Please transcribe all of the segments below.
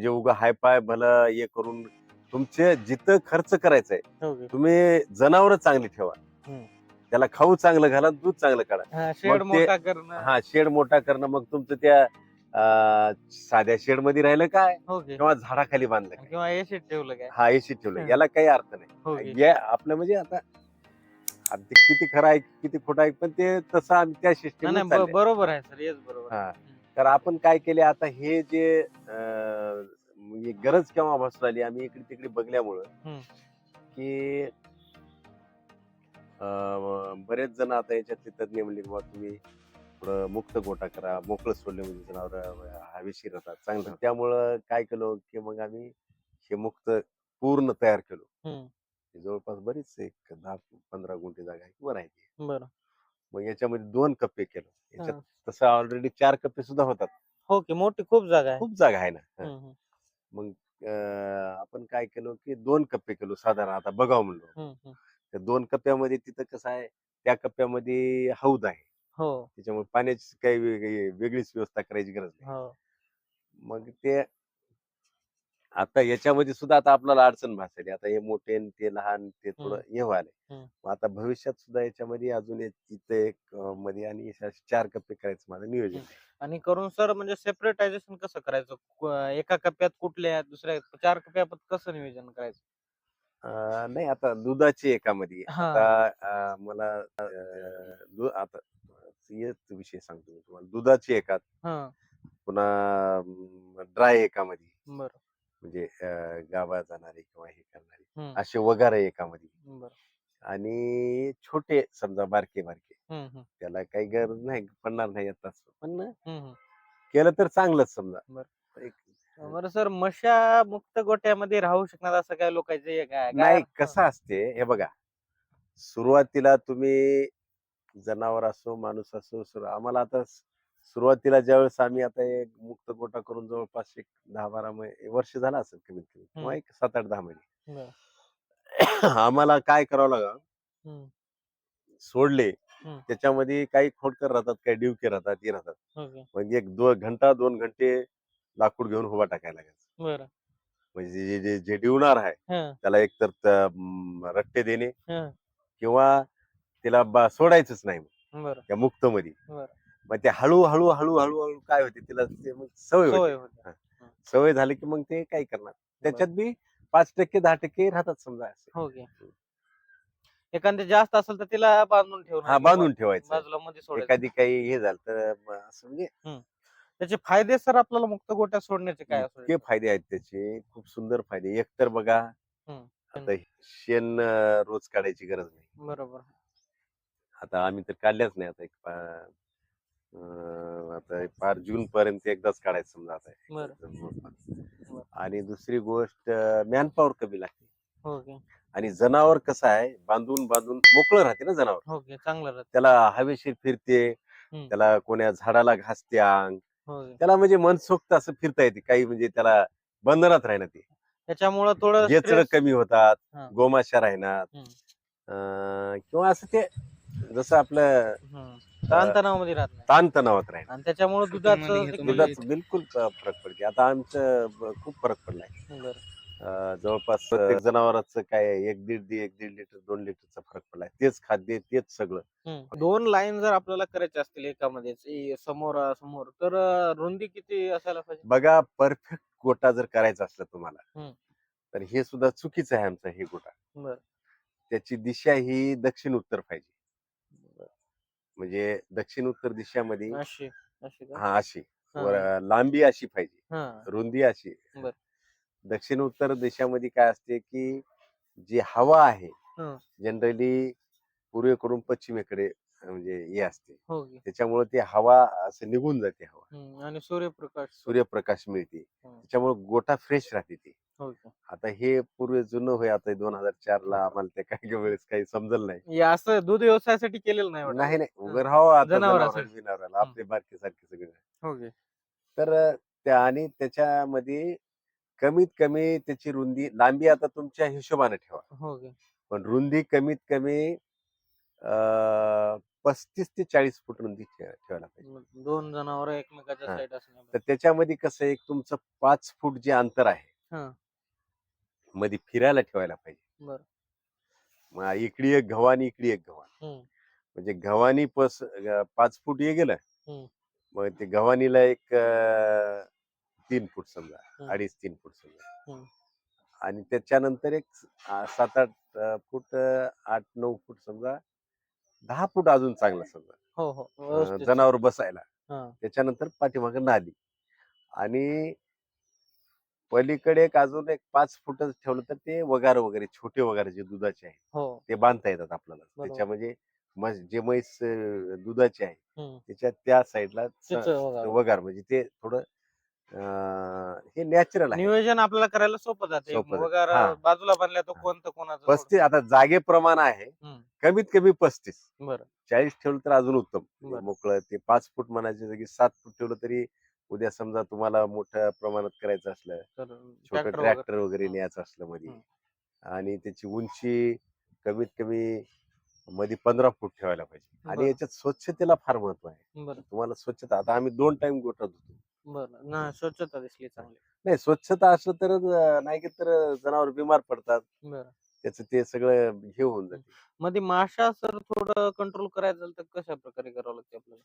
म्हणजे उगा हाय पाय भलं हे करून तुमचे जिथं खर्च करायचा आहे ओके तुम्ही जनावर चांगली ठेवा. त्याला खाऊ चांगलं घाला दूध चांगलं काढा. हा, शेड मोठा करणं. हा शेड मोठा करणं मग तुमचं त्या अं, साध्या शेडमध्ये राहिलं काय? ओके किंवा झाडाखाली बांधलं काय? किंवा एसी ठेवलं काय? हा एसी ठेवलं. याला काही अर्थ नाही. ओके या आपलं म्हणजे आता आता ते किती खरं आहे किती खोटं आहे पण ते तसं आम्ही त्या नाही, सिस्टीम नाही ब- बरोबर आहे सर. येस बरोबर हा. तर आपण काय केले आता हे जे म्हणजे गरज केव्हा भासू आली आम्ही इकडे तिकडे बघल्यामुळं. की बरेच जण आता याच्यातले तज्ञ म्हणले बाबा तुम्ही थोडं मुक्त गोटा करा मोकळं सोडले म्हणजे जनावर हवेशीर राहतात चांगलं त्यामुळं काय केलं की मग आम्ही हे मुक्त पूर्ण तयार केलो. जवळपास बरीच एक दहा पंधरा गुंठे जागा आहे वर आहे. बरं मग याच्यामध्ये दोन कप्पे केलं. याच्यात. तसं ऑलरेडी चार कप्पे सुद्धा होतात. हो की मोठी खूप जागा आहे. खूप जागा आहे ना. हा. मग अं, आपण काय केलं की दोन कप्पे केलो साधारण आता बघावं म्हणलो. त्या दोन कप्प्यामध्ये तिथं कसं आहे त्या कप्प्यामध्ये हौद आहे. हो. त्याच्यामुळे पाण्याची काही वेगळी- वेगळीच व्यवस्था करायची गरज नाही. हो. मग ते आता याच्यामध्ये सुद्धा आता आपल्याला अडचण भासली. आता हे मोठे आणि ते लहान ते थोडं. हे. व्हायले हम्म. मग आता भविष्यात सुद्धा याच्यामध्ये अजून एक इथे एक अं, मध्ये आणि अशा चार कप्पे करायचं माझं नियोजन आहे. आणि करून सर म्हणजे सेपरेटायझेशन कसं करायचं? क- एका कप्प्यात कुठल्या दुसऱ्या चार कप्प्यात कसं नियोजन करायचं? अं, नाही आता दुधाची एकामध्ये. हा. आता अं, मला अं, दु- आता हेच विषय सांगतो मी तुम्हाला. दुधाची एकात. हा. पुन्हा ड्राय एकामध्ये. बरं. म्हणजे गावा जाणारे किंवा हे करणारे असे वगारे एकामध्ये. बरं. आणि छोटे समजा बारके बारके त्याला काही गरज नाही पडणार नाही असं पण. केलं तर चांगलंच समजा. बरं. सर मशा मुक्त गोट्यामध्ये राहू शकणार असं काय लोकांचे नाही कसं असते हे बघा. सुरुवातीला तुम्ही जनावर असो माणूस असो सुरु- आम्हाला आता सुरुवातीला ज्यावेळेस आम्ही आता एक मुक्त गोटा करून जवळपास एक दहा बारा महिने वर्ष झालं असेल कमीत कमी किंवा एक सात आठ दहा महिने. आम्हाला काय करावं लागा सोडले. त्याच्यामध्ये काही खोडकर राहतात काही डिवके राहतात हे राहतात. म्हणजे एक दोन घंटा दोन घंटे लाकूड घेऊन उभा टाकायला लागायचं. म्हणजे जे जे डिवणार आहे हा. त्याला एकतर त- म, रट्टे देणे हा. किंवा तिला सोडायचंच नाही. मुक्त मध्ये मग ते हळू हळू हळू हळू हळू काय होते तिला ते मग सवय सवय होते. सवय झाली की मग ते काय करणार? त्याच्यात बी पाच टक्के दहा टक्के राहतात समजा असे. हो की. एखादी जास्त असेल तर तिला बांधून ठेवणं हा बांधून ठेवायचं. बाजूला मध्ये सोडायचं. एखादी काही हे झालं तर असं म्हणजे त्याचे फायदे सर आपल्याला मुक्त गोट्या सोडण्याचे काय इतके फायदे आहेत त्याचे. खूप सुंदर फायदे. एक तर बघा हम्म. आता शेण अं, रोज काढायची गरज नाही. बरोबर. आता आम्ही तर काढल्याच नाही आता एक पा- अं, आता पार जून पर्यंत एकदाच काढायचं समजा आता. बरं. आणि दुसरी गोष्ट मॅनपॉवर कमी लागते. हो आणि जनावर कसं आहे बांधून बांधून मोकळं राहते ना जनावर. हो चांगलं राहत. त्याला हवेशीर फिरते. त्याला कोण्या झाडाला घासते अंग हो त्याला म्हणजे मनसोक्त असं फिरता येते काही म्हणजे त्याला बंधनात राहणार ते. त्याच्यामुळं थोडं stress- कमी होतात हा. गोमाशा राहणार. हम्म. अं, किंवा असं ते जसं आपलं हम्म. ताणतणावामध्ये राहत नाही. ताणतणावात राहणार आणि त्याच्यामुळे दुधाचं दुधाचा बिलकुल फरक पडते आता आमचं खूप फरक पडलाय. बरं. अं, जवळपास प्रत्येक जनावरांचं काय एक दीड दि- एक दीड लिटर दोन लिटरचा फरक पडलाय. तेच खाद्य तेच सगळं. हम्म. दोन लाईन जर आपल्याला करायचे असतील एकामध्येच ए- समोर समोर तर अं, रुंदी किती असायला पाहिजे? बघा परफेक्ट गोटा जर करायचा असला तुम्हाला हम्म. तर हे सुद्धा चुकीचं आहे आमचं हे गोटा. बर. त्याची दिशा ही दक्षिण उत्तर पाहिजे. म्हणजे दक्षिण उत्तर दिशामध्ये अशी अशी का हा अशी हा. वर- लांबी अशी पाहिजे हा रुंदी अशी बर. दक्षिण उत्तर दिशामध्ये काय असते की जी हवा आहे हं. जनरली पूर्वेकडून पश्चिमेकडे म्हणजे हे असते हो की त्याच्यामुळे ती हवा असं निघून जाते हवा हम्म. आणि सूर्यप्रकाश सूर्यप्रकाश मिळते हं. त्याच्यामुळे गोटा फ्रेश राहते ती हो की? आता हे पूर्वी जुनं होय आता दोन हजार चार ला आम्हाला ते काही वेळेस काही समजलं नाही. हे असं दूध व्यवसायासाठी केलेलं नाही वाटतं. नाही नाही. उभं राहावं आता जनावरासाठी. जनावराला, बिनावराला, आपले बारके सारखे सगळे. हो की. तर त्या आणि त्याच्यामध्ये कमीत कमी त्याची रुंदी लांबी आता तुमच्या हिशोबाने ठेवा. हो की. पण रुंदी कमीत कमी पस्तीस ते चाळीस फूट रुंदी ठे- ठेवायला पाहिजे. मग दोन जनावर एकमेकाच्या हा. साईड असणे तर त्याच्यामध्ये कसं एक तुमचं पाच फूट जे अंतर आहे हा. मध्ये फिरायला ठेवायला पाहिजे मग इकडे एक गव्हाणी इकडे एक गव्हाण. म्हणजे गव्हाणी पस पाच फूट हे गेलं. मग ते गव्हाणीला एक तीन फूट समजा. अडीच तीन फूट समजा. आणि त्याच्यानंतर एक सात आठ फूट आठ नऊ फूट समजा दहा फूट अजून चांगला समजा हो हो. जनावर बसायला. त्याच्यानंतर पाठीमागे नाली आणि पलीकडे एक अजून एक पाच फुटच ठेवलं तर ते वगार वगैरे छोटे वगार जे दुधाचे आहे हो ते बांधता येतात आपल्याला बरोबर. त्याच्या म्हणजे म्हस- जे म्हैस अं, दुधाचे आहे हम्म. त्याच्या त्या साईडला वगार. वगार म्हणजे ते थोडं अं, हे नॅचरल आहे नियोजन आपल्याला करायला सोपं जाते सोपं जातं. वगैरे. बाजूला बांधल्या तो. कोणतं कोणाचं पस्तीस आता जागेप्रमाणे आहे हम्म. कमीत कमी पस्तीस बरं चाळीस ठेवलं तर अजून उत्तम बरं. मोकळं ते पाच फूट म्हणायच्या जागी सात फूट ठेवलं तरी उद्या समजा तुम्हाला मोठ्या प्रमाणात करायचं असलं तर छोटं ट्रॅक्टर वगैरे. न्यायचं असलं मध्ये. आणि त्याची उंची कमीत कमी मध्ये पंधरा फूट ठेवायला पाहिजे आणि. याच्यात स्वच्छतेला फार महत्त्व आहे. तुम्हाला स्वच्छता आता आम्ही दोन टाइम गोठा धुतो बरं. ना स्वच्छता दिसली चांगली. नाही स्वच्छता असलं तरच अं, नाही की तर जनावर बिमार पडतात. त्याचं ते सगळं हे होऊन जाते. मध्ये माशा सर थोडं कंट्रोल करायचं तर कशा प्रकारे करावं लागते आपल्याला?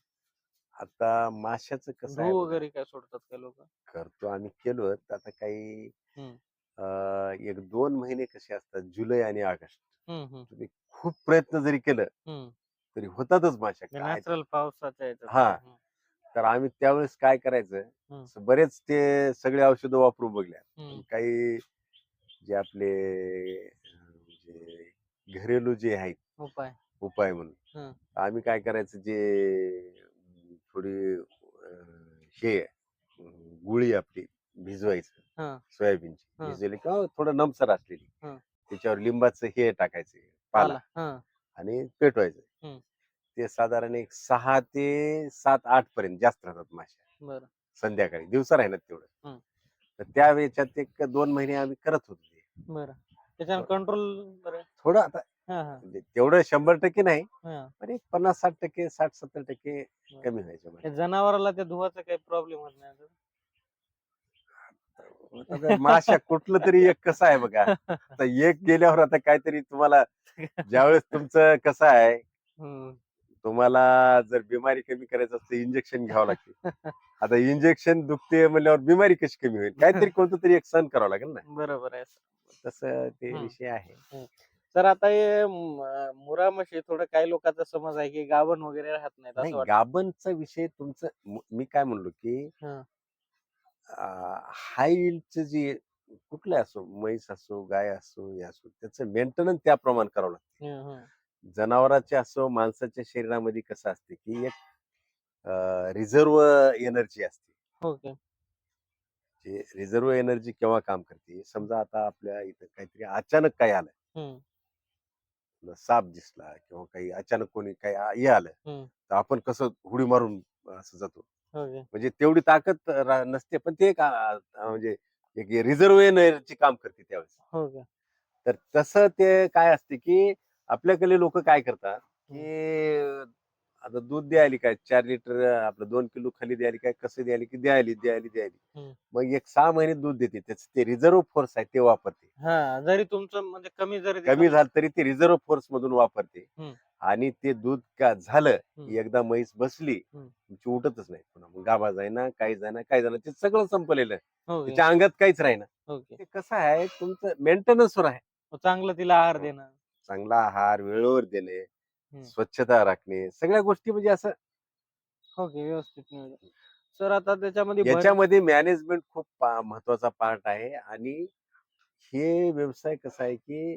आता माशाचं कसं आहे बघा, वगैरे काय सोडतात काय लोक करतो आम्ही केलो तर आता काही. अं, एक दोन महिने कसे असतात जुलै आणि ऑगस्ट तुम्ही खूप प्रयत्न जरी केलं तरी होतातच माशा काय नॅचरल पावसाच्या याच्यात हा. हम्म. तर आम्ही त्यावेळेस काय करायचं. स- बरेच ते सगळे औषधं वापरून बघल्या हम्म. काही जे आपले अं, म्हणजे घरेलू जे आहेत उपाय उपाय म्हणून हं. आम्ही काय करायचं जे थोडी अं, हे गुळी आपली भिजवायचं हा. सोयाबीनची. हं. भिजवली का थोडं नमसर असलेली. हं. त्याच्यावर लिंबाचं हे टाकायचं पाला हा. आणि पेटवायचं. हं. ते साधारण एक सहा ते सात आठ पर्यंत जास्त राहतात माश्या. बरं. संध्याकाळी. दिवसा राहणार तेवढं. तर त्या वेळेच्यात एक दोन महिने आम्ही करत होतो ते. बरं. त्याच्यानं कंट्रोल बरं. थोडं आता म्हणजे तेवढं शंभर टक्के नाही पण एक पन्नास साठ टक्के साठ सत्तर टक्के कमी व्हायचं जनावराला त्या धुवाचा काही प्रॉब्लेम होत नाही माशा कुठलं तरी एक कसं आहे बघा. एक गेल्यावर आता काहीतरी तुम्हाला ज्यावेळेस तुमचं कसं आहे. तुम्हाला जर बिमारी कमी करायचं असतं इंजेक्शन घ्यावं लागते. आता इंजेक्शन दुखते म्हणल्यावर बिमारी कशी कमी होईल? काहीतरी कोणतं तरी एक सण करावं लागेल ना. बरोबर आहे तसं ते. विषय आहे. तर आता हे म- मुरा म्हशी थोडं काही लोकांचा समज आहे की गाभण वगैरे राहत नाहीत नाही असं वाटतं. गाबनचा विषय तुमचं म- मी काय म्हणलो की हं. हाईटचं जे कुठलं असो म्हैस असो गाय असो हे असो त्याचं मेंटेनन्स त्याप्रमाणे करावं लागतं. हं, हं. जनावराचे असो माणसाच्या शरीरामध्ये कसं असते की एक रिझर्व एनर्जी असते. हो की? जे रिझर्व एनर्जी केव्हा काम करते? समजा आता आपल्या इथं काहीतरी अचानक काय आलं हं, साप दिसला किंवा काही अचानक कोणी काही आ- हे आलं. तर आपण कसं उडी मारून असं जातो. हो म्हणजे तेवढी ताकद रा- नसते पण ते एक आ- आ- म्हणजे एक रिझर्व एनर्जी काम करते त्यावेळेस. हो की? तर तसं ते काय असते की आपल्याकडे लोक काय करतात की आता दूध द्यायली काय? चार लिटर आपलं दोन किलो खाली द्यायली काय? कसं द्यायली की द्यायली द्यायली द्यायली. मग एक सहा महिने दूध देते. त्याच ते रिझर्व फोर्स आहे ते वापरते. हा जरी तुमचं म्हणजे कमी जरी कमी झालं तरी ते रिझर्व फोर्स मधून वापरते. आणि ते दूध का झालं एकदा म्हैस बसली. तुमची उठतच नाही. पुन्हा मग गाभा जाईना काय जाईना काय झालं ते सगळं संपलेलं. हो की त्याच्या अंगात काहीच राहीना. हो ते कसं आहे तुमचं मेंटेनन्सवर आहे. चांगलं तिला आहार हो. देणं. चांगला आहार वेळेवर देणे. स्वच्छता राखणे सगळ्या गोष्टी म्हणजे असं हो की व्यवस्थित नियोजन सर आता त्याच्यामध्ये भर- याच्यामध्ये मॅनेजमेंट खूप पा- महत्त्वाचा पार्ट आहे आणि हे व्यवसाय कसा आहे की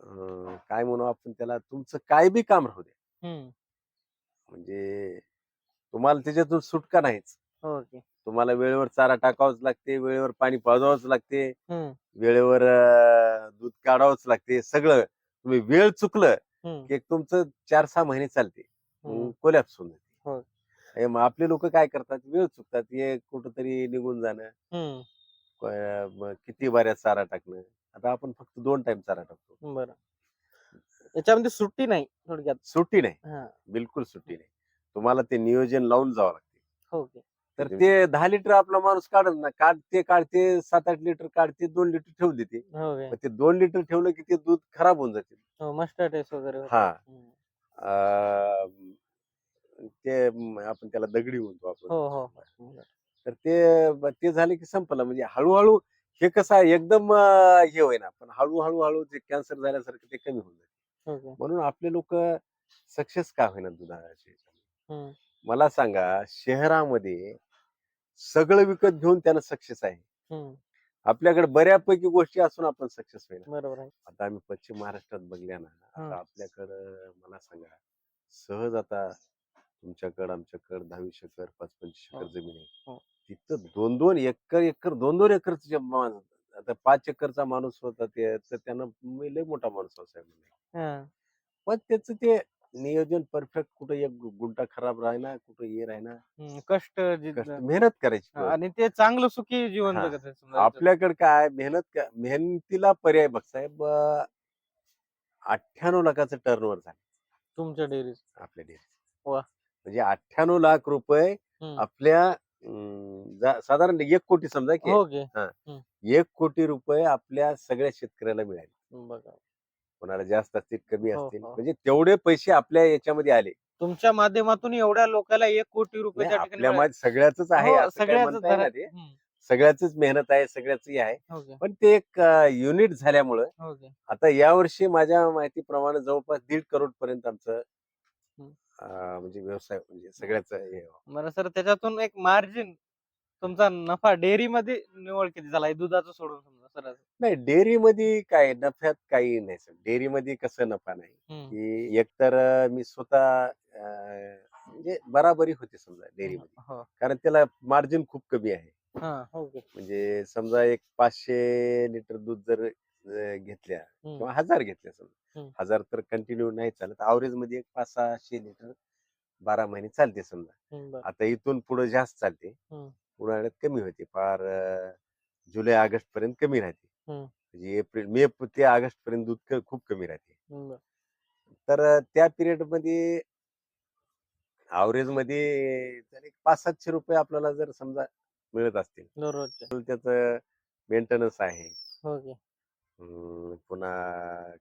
अं, काय म्हणू आपण त्याला तुमचं काय बी काम राहू हम्म. म्हणजे तुम्हाला त्याच्यातून सुटका नाहीच. हो तुम्हाला वेळेवर चारा टाकावाच लागते वेळेवर पाणी पाजवावंच लागते हम्म. वेळेवर अं, दूध काढावंच लागते सगळं. तुम्ही वेळ चुकलं हम्म. एक तुमचं चार सहा महिने चालते. हम्म. कोलॅप्स होऊन हो. जाते हे मग आपले लोक काय करतात? वेळ चुकतात. हे कुठंतरी निघून जाणं. हम्म. क- मग किती बऱ्याच चारा टाकणं. आता आपण फक्त दोन टाइम चारा टाकतो. बरं. याच्यामध्ये सुट्टी नाही थोडक्यात. सुट्टी नाही. हा. बिलकुल सुट्टी नाही. तुम्हाला ते नियोजन लावून जावं लागते. ओके तर ते दहा लिटर आपला माणूस काढत ना काढते काढते सात आठ लिटर काढते दोन लिटर ठेवू देते मग ते दोन लिटर ठेवलं की ते दूध खराब होऊन जाते. हो मस्टर्ड वगैरे. हा. अं, ते म, आपण त्याला दगडी म्हणतो आपण. हो हो हो. तर ते ब- ते झाले की संपलं. म्हणजे हळूहळू हे कसं आहे एकदम अं, हे होईना. पण हळूहळू हळू ते कॅन्सर झाल्यासारखं ते कमी होऊन जाते ओके म्हणून आपले लोक सक्सेस का होईना दुधाचे. मला सांगा शहरामध्ये सगळं विकत घेऊन त्यानं सक्सेस आहे. आपल्याकडे बऱ्यापैकी गोष्टी असून आपण सक्सेस होईना बरोबर आहे आता आम्ही पश्चिम महाराष्ट्रात बघल्या ना. आता आपल्याकडं मला सांगा सहज आता तुमच्याकडं आमच्याकडं दहावीस एकर पाच पंचवीस हो. जमीन आहे हो. तिथं दोन दोन एकर एकर दोन दोन एकरचं आता पाच एकरचा माणूस होता ते तर त्यानं लय मोठा माणूस असाय हा. पण त्याचं ते नियोजन परफेक्ट कुठं एक गुंटा खराब राहिना कुठं हे राहिना हम्म. कष्ट मेहनत करायची हा, आणि ते चांगलं सुखी जीवन हा. जगत आहे समजा आपल्याकडे काय मेहनत का- मेहनतीला पर्याय बघ साहेब अठ्ठ्याण्णव लाखाचं टर्नओव्हर झालं. तुमच्या डेअरीज आपल्या डेअरी वा. म्हणजे अठ्ठ्याण्णव लाख रुपये. आपल्या अं, जा- साधारण एक कोटी समजा की ओके एक कोटी रुपये आपल्या सगळ्या शेतकऱ्याला मिळाले. बघा. कोणाला जास्त असतील कमी हो, असतील हो. म्हणजे तेवढे पैसे आपल्या याच्यामध्ये आले तुमच्या माध्यमातून एवढ्या लोकांना एक कोटी रुपये नाही, त्या ठिकाणी आपल्या मिळाले. मध्ये सगळ्याच आहे हो, असं सगळ्याच म्हणता. हम्म. मेहनत आहे सगळ्याच आहे पण ते एक युनिट झाल्यामुळं आता यावर्षी माझ्या माहितीप्रमाणे जवळपास दीड करोड पर्यंत आमचं हम्म. अं, म्हणजे व्यवसाय म्हणजे सगळ्याच हे बरं सर त्याच्यातून एक मार्जिन तुमचा नफा डेअरी मध्ये निवड किती झाला हे दुधाचं सोडून समजा सर नाही डेअरी मध्ये काय नफ्यात काही नाही सर. डेअरी मध्ये कसं नफा नाही. की एकतर मी स्वतः म्हणजे बराबरी होते समजा डेअरी मध्ये हो. कारण त्याला मार्जिन खूप कमी आहे. हा ओके म्हणजे समजा एक पाचशे लिटर दूध जर घेतल्या. किंवा हजार घेतल्या समजा. हजार तर कंटिन्यू नाही चालत. अवरेजमध्ये एक पाच सहाशे लिटर बारा महिने चालते समजा. आता इथून पुढे जास्त चालते. उन्हाळ्यात कमी होते. फार जुलै ऑगस्ट पर्यंत कमी राहते. म्हणजे एप्रिल मे ते ऑगस्ट पर्यंत दूध खूप कमी राहते. तर त्या पिरियडमध्ये अवरेजमध्ये पाच सातशे रुपये आपल्याला जर समजा मिळत असतील. त्याचं मेंटेनन्स आहे. अं, पुन्हा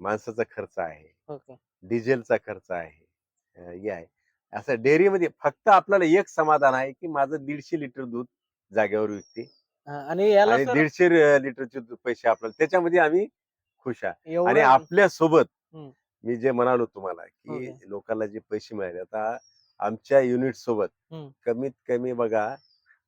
माणसाचा खर्च आहे. ओके डिझेलचा खर्च आहे. हे आहे. असं डेअरीमध्ये फक्त आपल्याला एक समाधान आहे की माझं दीडशे लिटर दूध जागेवर विकते. हा, आणि याला आणि सर दीडशे लिटरचे दूध पैसे आपल्याला त्याच्यामध्ये आम्ही खुश आहे आणि एवढं आपल्यासोबत हम्म. मी जे म्हणालो तुम्हाला की ओके. लोकांना जे पैसे मिळाले आता आमच्या युनिट सोबत हम्म. कमीत कमी बघा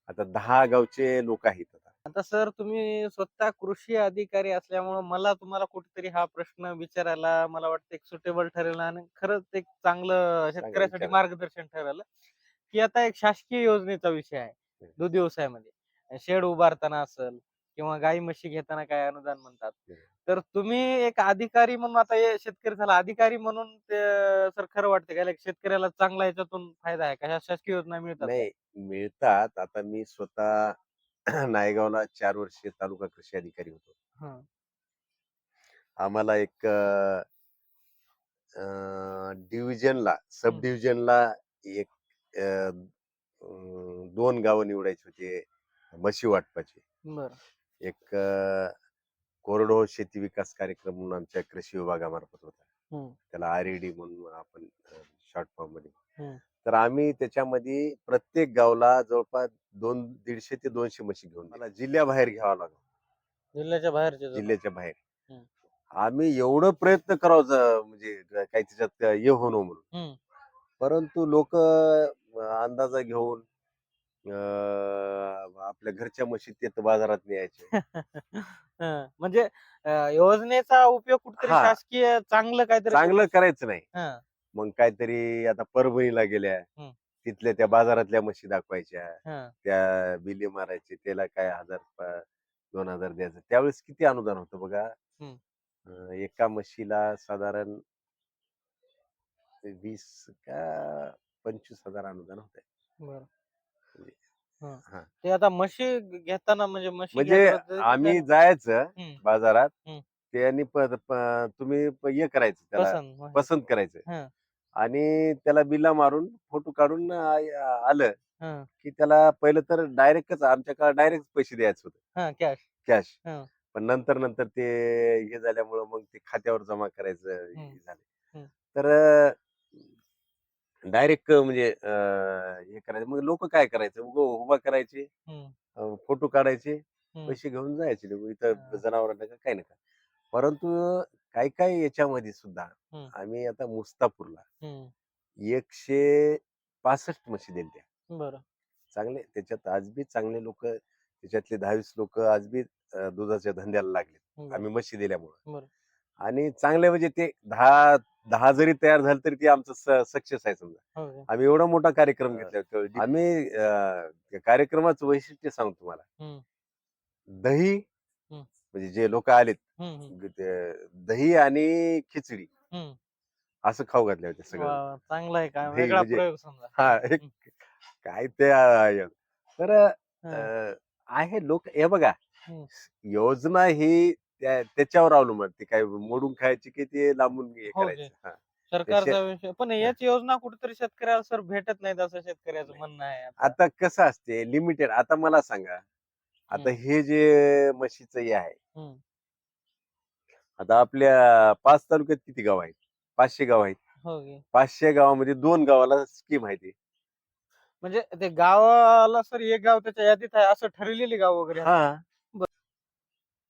आता दहा गावचे लोक आहेत आता आता सर तुम्ही स्वतः कृषी अधिकारी असल्यामुळे मला तुम्हाला कुठेतरी हा प्रश्न विचारायला मला वाटतं एक सुटेबल ठरेल आणि खरंच एक चांगलं शेतकऱ्यासाठी विचार. मार्गदर्शन ठरेल की आता एक शासकीय योजनेचा विषय आहे दूध व्यवसायामध्ये शेड उभारताना असेल किंवा गाई म्हशी घेताना काय अनुदान म्हणतात. हम्म. तर तुम्ही एक अधिकारी म्हणून आता हे शेतकरी झाला अधिकारी म्हणून ते सर खरं वाटतं का? शेतकऱ्याला चांगला याच्यातून फायदा आहे का? ह्या शासकीय योजना मिळतात? नाही मिळतात. आता मी स्वतः नायगावला चार वर्ष तालुका कृषी अधिकारी होतो. हं. आम्हाला एक डिव्हिजनला सब डिव्हिजनला एक दोन गावं निवडायची होते. म्हशी वाटपाची बरं एक अं, कोरडवाहू शेती विकास कार्यक्रम म्हणून आमच्या कृषी विभागामार्फत होता हम्म. त्याला आर डी म्हणून आपण शॉर्ट फॉर्ममध्ये हम्म. तर आम्ही त्याच्यामध्ये प्रत्येक गावला जवळपास दोन दीडशे ते दोनशे म्हशी घेऊन मला जिल्ह्याबाहेर घ्यावा लागला जिल्ह्याच्या बाहेरचे जण. जिल्ह्याच्या बाहेर हम्म. आम्ही एवढं प्रयत्न करावं ज- म्हणजे काही त्याच्यात हे होणं म्हणून हम्म. परंतु लोक अंदाजा घेऊन अं, आपल्या घरच्या म्हशी ते बाजारात न्यायचे. हं, म्हणजे अं, योजनेचा उपयोग कुठेतरी हा. शासकीय चांगलं काहीतरी चांगलं करायचं नाही. हं, मग काहीतरी आता परभणीला गेल्या. हम्म. तिथल्या त्या बाजारातल्या म्हशी दाखवायच्या. हं, त्या बिली मारायचे. त्याला काय हजार प- दोन हजार द्यायचं. त्यावेळेस किती अनुदान होतं बघा? हम्म. अं, एका म्हशीला साधारण वीस का पंचवीस हजार अनुदान होत बरं. हं. ते आता म्हशी घेताना म्हणजे म्हशी म्हणजे ते- आम्ही ते- जायचं हम्म, बाजारात हम्म. त्यांनी प- प- तुम्ही प- हे करायचं त्याला पसंत करायचं. आणि त्याला बिल्ला मारून फोटो काढून आ- आलं हं. की त्याला पहिलं तर डायरेक्टच आमच्याकडे डायरेक्ट पैसे द्यायचं होतं हा कॅश कॅश हं. पण नंतर नंतर ते हे झाल्यामुळं मग ते खात्यावर जमा करायचं हे. झालं. तर डायरेक्ट म्हणजे अं, हे करायचं. मग लोक काय करायचं? उग उभा करायचे फोटो काढायचे पैसे घेऊन जायचे लोक इथं. जनावरांना का काही नका परंतु काही काही याच्यामध्ये सुद्धा. आम्ही आता मुस्तापूरला एकशे पासष्ट म्हशी दिल्या बरं. चांगले त्याच्यात आज बी चांगले लोक त्याच्यातले दहावीस लोक आज बी अं, दुधाच्या धंद्याला लागले बरं. आम्ही म्हशी दिल्यामुळं. बरं. आणि चांगले म्हणजे ते दहा दहा जरी तयार झालं तरी ते आमचं सक्सेस आहे समजा हो? आम्ही एवढा मोठा कार्यक्रम. घेतला. आम्ही कार्यक्रमाचं वैशिष्ट्य सांगतो तुम्हाला. दही. म्हणजे जे लोक आलेत दही आणि खिचडी. असं खाऊ घातले होते सगळं चांगला आहे का म्हणजे- प्रयोग समजा हा एक काय ते तर आहे लोक हे बघा. योजना ही त्या- त्याच्यावर अवलंबून ती काय मोडून खायची की ते लांबून हे हो करायचं? हा. सरकारचा विषय. पण याच योजना कुठेतरी शेतकऱ्याला सर भेटत नाहीत असं शेतकऱ्याचं. म्हणणं आहे आता. आता कसं असते लिमिटेड. आता मला सांगा. आता हम्म. हे जे म्हशीचं हे आहे. हम्म. आता आपल्या पाच तालुक्यात किती गाव आहेत? पाचशे गाव आहेत. हो की पाचशे गावामध्ये दोन गावाला स्कीम आहे ती. म्हणजे ते गावाला सर एक गाव त्याच्या यादीत आहे असं ठरलेली गाव वगैरे आहेत. हा.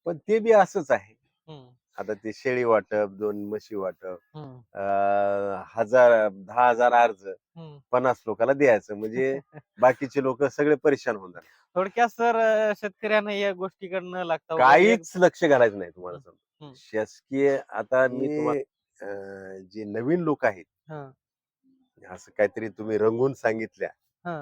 पण ते बी असंच आहे. आता ते शेळी वाटप दोन म्हशी वाटप अं, हजार दहा हजार अर्ज. पन्नास लोकांना द्यायचं. म्हणजे बाकीचे लोक सगळे परेशान होऊन जातात. थोडक्यात सर अं, शेतकऱ्यांना या गोष्टीकडे न लागता वगैरे काहीच लक्ष घालायचं नाही तुम्हाला हम्म. शासकीय आता मी मी तुम्हाला अं, जे नवीन लोक आहेत हा, असं काहीतरी तुम्ही रंगून सांगितल्या हा,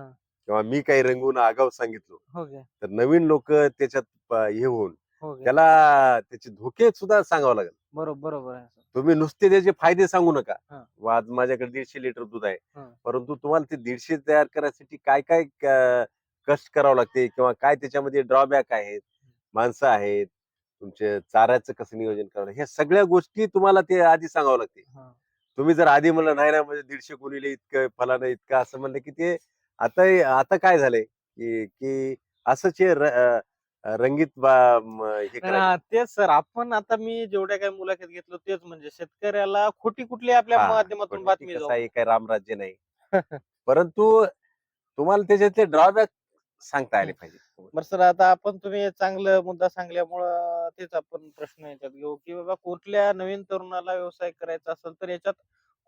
किंवा मी काही रंगून आगाव सांगितलो हो की? तर नवीन लोक त्याच्यात प- हे होऊन हो की? त्याला त्याचे धोके सुद्धा सांगावं लागेल. बरोबर बरोबर आहे. सर तुम्ही नुसते त्याचे फायदे सांगू नका. हा. व आज माझ्याकडे दीडशे लिटर दूध आहे. हा. परंतु तुम्हाला ते दीडशे तयार करायसाठी काय काय क- कष्ट करावं लागते किंवा काय त्याच्यामध्ये ड्रॉबॅक आहेत? माणसं आहेत तुमचे चाऱ्याचं कसं नियोजन करावं ह्या सगळ्या गोष्टी तुम्हाला ते आधी सांगावं लागते. हा. तुम्ही जर आधी म्हणलं नाही ना म्हणजे दीडशे गुणिले इतकं फलानं इतकं असं म्हणलं की ते आता आता काय झालंय? की की असंच हे र- अं, रंगीत बा- हे करायचं. हा, तेच सर. आपण आता मी जेवढ्या काही मुलाखत घेतलं तेच म्हणजे शेतकऱ्याला खोटी कुठली आपल्या हा, माध्यमातून पण बातमी ते कसं जाऊ आहे काय रामराज्य नाही. परंतु तुम्हाला त्याच्यातले ड्रॉबॅक सांगता आले पाहिजे बरं सर आता आपण तुम्ही चांगलं मुद्दा सांगल्यामुळं तेच आपण प्रश्न याच्यात घेऊ की बाबा कुठल्या नवीन तरुणाला व्यवसाय करायचा असेल तर याच्यात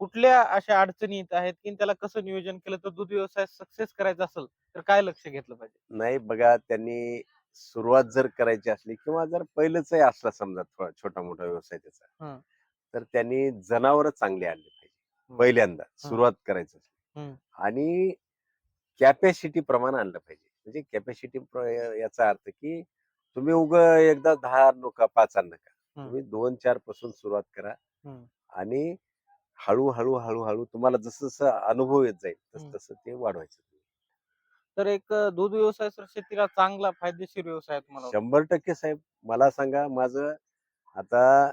कुठल्या अशा अडचणी येत आहेत की त्याला कसं नियोजन केलं तर दूध व्यवसाय सक्सेस करायचा असेल तर काय लक्ष घेतलं पाहिजे? नाही बघा त्यांनी सुरुवात जर करायची असली किंवा जर पहिलंच असला समजा थोडा छोटा मोठा व्यवसाय त्याचा. तर त्यांनी जनावर चांगले आणले पाहिजे पहिल्यांदा सुरुवात करायचं असली. आणि कॅपॅसिटी प्रमाण आणलं पाहिजे म्हणजे कॅपॅसिटी याचा अर्थ की तुम्ही उग एकदा दहा नका पाच आण नका. तुम्ही दोन चारपासून सुरुवात करा. आणि हळूहळू हळूहळू तुम्हाला जसं जसं अनुभव येत जाईल तसं. तसं ते वाढवायचं तर एक दूध व्यवसाय सर शेतीला चांगला फायदेशीर व्यवसाय आहे? शंभर टक्के साहेब मला सांगा माझं आता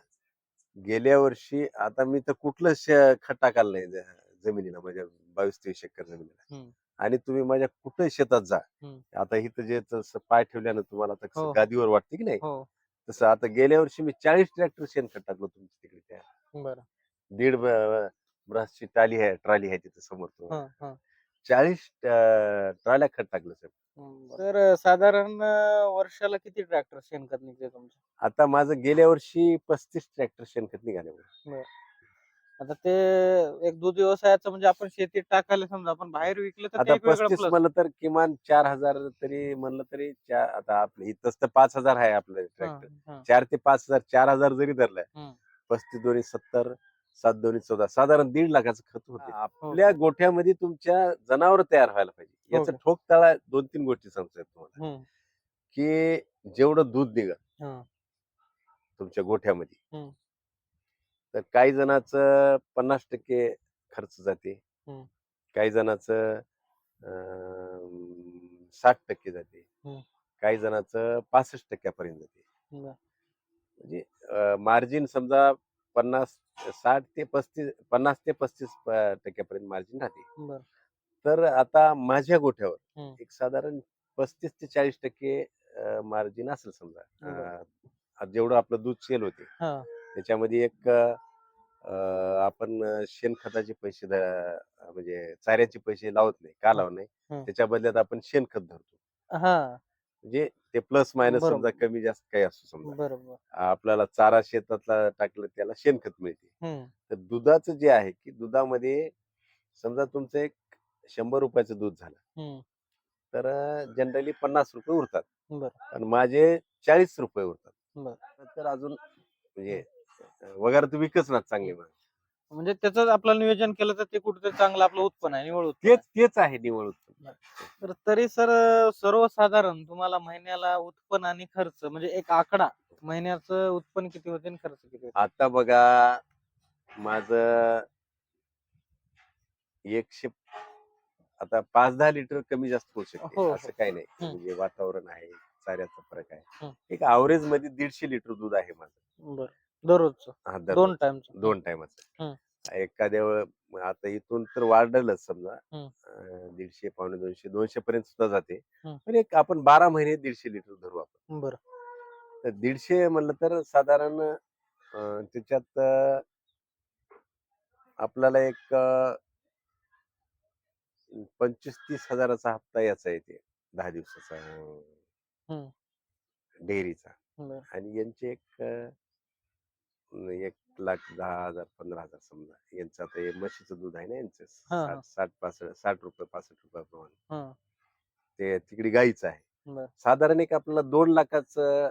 गेल्या वर्षी आता मी तर कुठलं श- खत टाकाल नाही ज- जमिनीला माझ्या बावीस तेवीस एकर जमिनीला हम्म. आणि तुम्ही माझ्या कुठे शेतात जा हम्म. आता इथं जे तसं पाय ठेवल्यानं तुम्हाला आता कसं हो. गादीवर वाटते की नाही हो तसं आता गेल्या वर्षी मी चाळीस ट्रॅक्टर शेणखत टाकलं तुमच्या तिकडे त्या बरं दीड ब्रासची टाली आहे ट्रॉली आहे तिथं समोर हं, हं. चाळीस ट्रॉल्या खत टाकलं साहेब तर साधारण वर्षाला किती ट्रॅक्टर शेणखत निघते तुमचे? आता माझं गेल्या वर्षी पस्तीस ट्रॅक्टर शेणखत निघाले आता ते एक दूध व्यवसायाचं म्हणजे आपण शेतीत टाकायला समजा आपण बाहेर विकलं तर ते आता एक वेगळं पस्तीस plus. म्हणलं तर किमान चार हजार तरी म्हणलं तरी चा- आता आपलं इथंच तर पाच हजार आहे आपलं ट्रॅक्टर. हं, चार ते पाच हजार चार हजार जरी धरलाय. पस्तीस दोन्ही सत्तर सात दोन्ही चौदा साधारण दीड लाखाचं खत होते आपल्या गोठ्यामध्ये तुमच्या जनावर तयार व्हायला पाहिजे याचं हो. ठोक तळा दोन तीन गोष्टी सांगतो तुम्हाला हं, की जेवढं दूध निघत हं, तुमच्या गोठ्यामध्ये हं. तर काही जणांचं पन्नास टक्के खर्च जाते हं. काही जणांचं साठ टक्के जाते हं. काही जणांचं पासष्ट टक्क्यापर्यंत जाते. म्हणजे मार्जिन समजा पन्नास साठ ते पस्तीस पन्नास ते पस्तीस टक्क्यापर्यंत मार्जिन राहते तर आता माझ्या गोठ्यावर. एक साधारण पस्तीस ते चाळीस टक्के मार्जिन असेल समजा. जेवढं आपलं दूध सेल होते. त्याच्यामध्ये एक आपण शेणखताचे पैसे म्हणजे चाऱ्याचे पैसे लावत नाही का लावत नाही. त्याच्या बदल्यात आपण शेणखत धरतो. म्हणजे ते प्लस मायनस बरोबर. समजा कमी जास्त काही असू समजा. बरोबर. आपल्याला चारा शेतातला टाकलं त्याला शेणखत मिळते. हम्म तर दुधाचं जे आहे की दुधामध्ये समजा तुमचं एक शंभर रुपयाचं दूध झालं. हम्म तर जनरली पन्नास रुपये उरतात. बर. आणि माझे चाळीस रुपये उरतात. बर. तर अजून म्हणजे वगैरे तर विकच ना चांगले मग. म्हणजे त्याच आपलं नियोजन केलं तर ते कुठेतरी चांगलं आपलं उत्पन्न आहे निवड उत्पन्न तेच तेच आहे निवड उत्पन्न. आहे. तर तरी सर सर्वसाधारण तुम्हाला महिन्याला उत्पन्न आणि खर्च म्हणजे एक आकडा महिन्याचं उत्पन्न किती होते आणि खर्च किती होते आता बघा माझ एकशे आता पाच दहा लिटर कमी जास्त होऊ शकते हो, हो. असं काही नाही हम्म. म्हणजे वातावरण आहे चाऱ्याचा फरक आहे हम्म. एक अवरेजमध्ये दीडशे लिटर दूध आहे माझं बर दररोजचं हा, दररोज. दोन टाइमचं दोन हम्म. एखाद्या वेळ आता इथून तर वाढलंच समजा हम्म. अं, दीडशे पावणे दोनशे दोनशे पर्यंत सुद्धा जाते हम्म. पण एक आपण बारा महिने दीडशे लिटर धरू आपण बर तर दीडशे म्हणलं तर साधारण अं, त्याच्यात अं, आपल्याला एक अं, पंचवीस तीस हजाराचा हप्ता याचा येते दहा दिवसाचा हम्म. डेअरीचा बर आणि यांचे एक अं, एक लाख दहा हजार पंधरा हजार समजा यांचं आता हे म्हशीचं दूध आहे ना यांचं हा. साठ साठ पासष्ट साठ रुपये पासष्ट रुपयाप्रमाणे हा. ते तिकडे गाईचं आहे. बर. साधारण एक आपल्याला दोन लाखाचं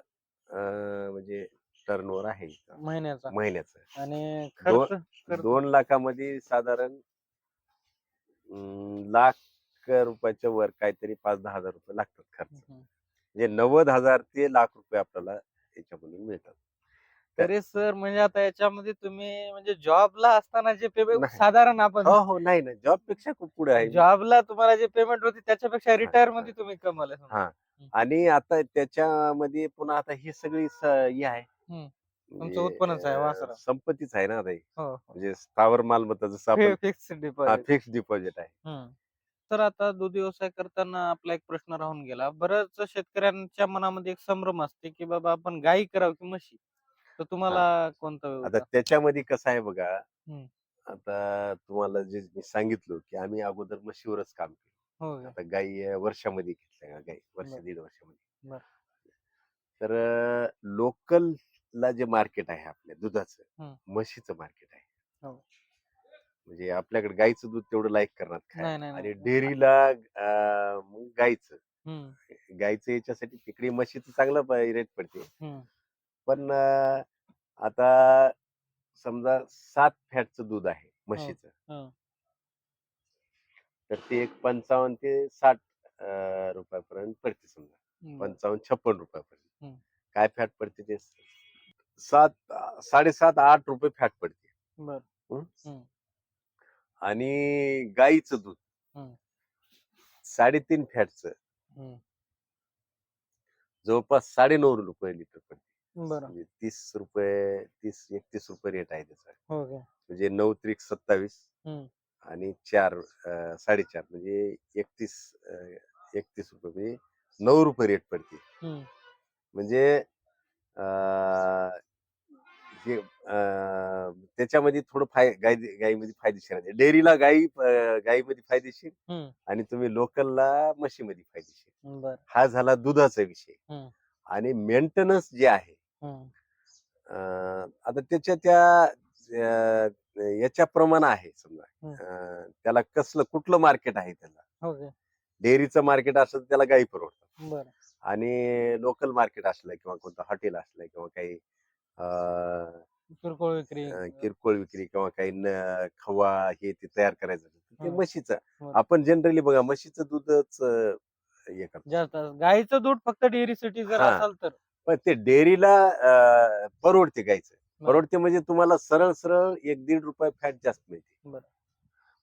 अं, म्हणजे टर्नओव्हर आहे इथं. महिन्याचा. महिन्याचं. आणि दोन- खर्च खर्च? दोन लाखामध्ये साधारण अं, लाख रुपयाच्या वर काहीतरी पाच दहा हजार रुपये लागतात खर्च. म्हणजे नव्वद हजार ते लाख रुपये आपल्याला याच्यामधून मिळतात. तरी सर म्हणजे आता याच्यामध्ये तुम्ही म्हणजे जॉबला असताना जे पेमेंट नाही. साधारण आपण हो हो नाही ना जॉबपेक्षा खूप पुढे आहे जॉबला तुम्हाला जे पेमेंट होते त्याच्यापेक्षा रिटायर. मध्ये तुम्ही. हा आणि आता त्याच्यामध्ये पुन्हा आता ही सगळी स- हे आहे हम्म. म्हणजे, तुमचं उत्पन्नच आहे, अं, वासरा. संपत्तीच आहे ना आता ही. हो म्हणजे स्थावर मालमत्ता जसं आपण फिक्स डिपॉझिट फिक्स डिपॉझिट आहे तर आता दूध व्यवसाय करताना आपला एक प्रश्न राहून गेला बऱ्याच शेतकऱ्यांच्या मनामध्ये एक संभ्रम असते की बाबा आपण गाई करावं की म्हशी तर तुम्हाला कोणता आता त्याच्यामध्ये कसं आहे बघा हम्म. आता तुम्हाला जे मी सांगितलं की आम्ही अगोदर म्हशीवरच काम केलं हो का? आता गाई अं, वर्षामध्ये घेतल्या गाई वर्ष बरं. दीड वर्षामध्ये बरं. तर लोकल ला जे मार्केट आहे आपल्या दुधाचं हम्म. म्हशीचं मार्केट आहे हो. म्हणजे आपल्याकडे गाईचं दूध तेवढं लाईक करणार नाही, खायला. नाही, आणि नाही. डेअरीला मग गाईचं हम्म, गाईचं याच्यासाठी तिकडे म्हशीचं चांगलं रेट पडते हम्म, पण अं, आता समजा सात फॅटचं दूध आहे म्हशीचं हं. तर ते एक पंचावन्न ते साठ अं, रुपयापर्यंत पडते समजा बरं. पंचावन्न छप्पन रुपयापर्यंत हम्म. काय फॅट पडते ते सात साडेसात आठ रुपये फॅट पडते बरं. हं? हम्म. आणि गाईचं दूध हम्म. साडेतीन फॅटचं हम्म. जवळपास साडेनऊ रुपये लिटर पडते बरं म्हणजे तीस रुपये तीस एकतीस रुपये रेट आहे त्याचा हो का म्हणजे नऊ त्रिक सत्तावीस हम्म. आणि चार अं, साडेचार म्हणजे एकतीस अं, एकतीस रुपये म्हणजे नऊ रुपये रेट पडते हम्म. म्हणजे अं, हे अं, त्याच्यामध्ये थोडं फाय गाई गाईमध्ये फायदेशीर आहे डेअरीला गाई अं, गाईमध्ये फायदेशीर हम्म. आणि तुम्ही लोकलला म्हशीमध्ये फायदेशीर बरं हा झाला दुधाचा विषय हम्म. आणि मेंटेनन्स जे आहे. अं, आता त्याच्या त्या अं, याच्या प्रमाण आहे समजा. अं, त्याला कसलं कुठलं मार्केट आहे त्याला? हो का? डेअरीचं मार्केट असलं तर त्याला गाई परवडतात. बरं. आणि लोकल मार्केट असलं किंवा कोणतं हॉटेल असलं किंवा काही अं, किरकोळ विक्री. अं, किरकोळ विक्री किंवा काही न- खवा हे ते तयार करायचं असेल तर ते हं. म्हशीचं. बरं. आपण जनरली बघा म्हशीचं दूधच अं, हे करतो जास्त. गाईचं दूध फक्त डेअरीसाठी जर हा. असाल तर. पण ते डेअरीला परवडते गायचं. परवडते म्हणजे तुम्हाला सरळ सरळ एक दीड रुपये फॅट जास्त मिळते.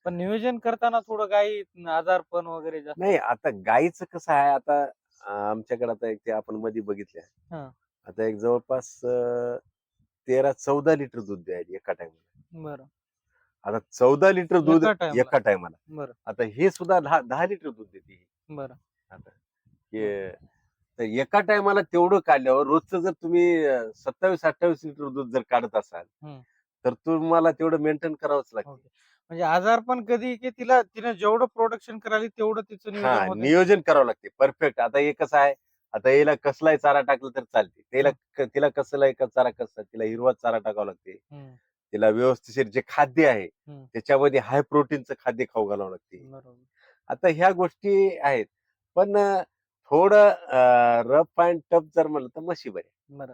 पण नियोजन करताना थोडं गाई आजारपण वगैरे नाही आता गाईचं कसं आहे आता आमच्याकडे आता एक ते आपण मध्ये बघितल्या. हा. आता एक जवळपास तेरा चौदा लिटर दूध द्यायला एका टायमाला बरं. आता चौदा लिटर दूध एका टायमाला बरं. आता हे सुद्धा दहा दहा लिटर दूध देते. बरं. आता तर एका टायमाला तेवढं काढल्यावर रोजचं जर तुम्ही सत्तावीस अठ्ठावीस लिटर दूध जर काढत असाल. तर तुम्हाला तेवढं मेंटेन करावंच लागतं. ओके. म्हणजे आजार पण कधी की तिला तिने जेवढं प्रोडक्शन करायला तेवढं तिचं नियोजन हा करावं लागते. परफेक्ट आता हे कसं आहे आता याला कसलाही चारा टाकला तर चालते. तिला तिला कसलाही क- चारा कसला तिला हिरवा चारा टाकावा लागते. तिला व्यवस्थिशीर जे खाद्य आहे. त्याच्यामध्ये हाय प्रोटीनचं खाद्य खाऊ घालावं लागते. आता ह्या गोष्टी आहेत. पण थोडं रफ अँड टफ जर म्हणलं तर म्हशी बरे बरं.